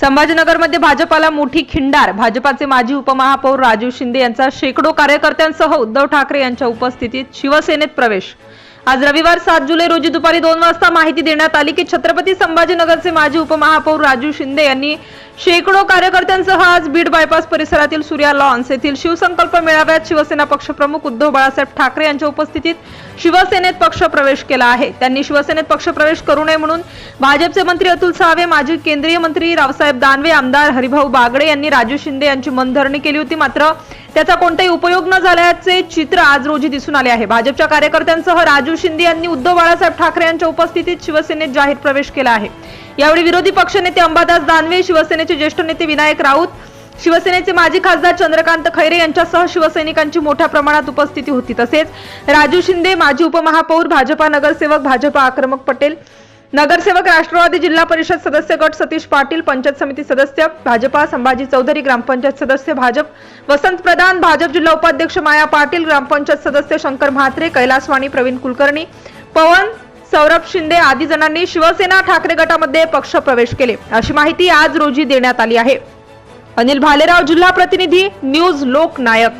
संभाजीनगरमध्ये भाजपाला मोठी खिंडार. भाजपाचे माजी उपमहापौर राजू शिंदे यांचा शेकडो कार्यकर्त्यांसह उद्धव ठाकरे यांच्या उपस्थितीत शिवसेनेत प्रवेश. आज रविवार सात जुलै रोजी दुपारी दोन वाजता माहिती देण्यात आली की छत्रपती संभाजीनगरचे माजी उपमहापौर राजू शिंदे यांनी शेकडो कार्यकर्त्यांसह आज बीड बायपास परिसरातील सूर्या लॉन्स येथील शिवसंकल्प मेळाव्यात शिवसेना पक्षप्रमुख उद्धव बाळासाहेब ठाकरे यांच्या उपस्थितीत शिवसेनेत पक्ष प्रवेश केला आहे. त्यांनी शिवसेनेत पक्ष प्रवेश करू नये म्हणून भाजपचे मंत्री अतुल सावे माजी केंद्रीय मंत्री रावसाहेब दानवे आमदार हरिभाऊ बागडे यांनी राजू शिंदे यांची मनधरणी केली होती. मात्र त्याचा कोणताही उपयोग न झाल्याचे चित्र आज रोजी दिसून आले आहे. भाजपच्या कार्यकर्त्यांसह राजू शिंदे यांनी उद्धव बाळासाहेब ठाकरे यांच्या उपस्थितीत शिवसेनेत जाहीर प्रवेश केला आहे. यावेळी विरोधी पक्षनेते अंबादास दानवे शिवसेनेचे ज्येष्ठ नेते विनायक राऊत शिवसेनेचे माजी खासदार चंद्रकांत खैरे यांच्यासह शिवसैनिकांची मोठ्या प्रमाणात उपस्थिती होती. तसेच राजू शिंदे माजी उपमहापौर भाजपा नगरसेवक भाजपा आक्रमक पटेल नगरसेवक राष्ट्रवादी जिल्हा परिषद सदस्य गट सतीश पाटील पंचायत समिती सदस्य भाजपा संभाजी चौधरी ग्रामपंचायत सदस्य भाजप वसंत प्रधान भाजप जिल्हा उपाध्यक्ष माया पाटील ग्रामपंचायत सदस्य शंकर म्हात्रे कैलासवाणी प्रवीण कुलकर्णी पवन सौरभ शिंदे आदी जणांनी शिवसेना ठाकरे गटामध्ये पक्ष प्रवेश केले. अशी माहिती आज रोजी देण्यात आली आहे. अनिल भालेराव जिल्हा प्रतिनिधी न्यूज लोकनायक.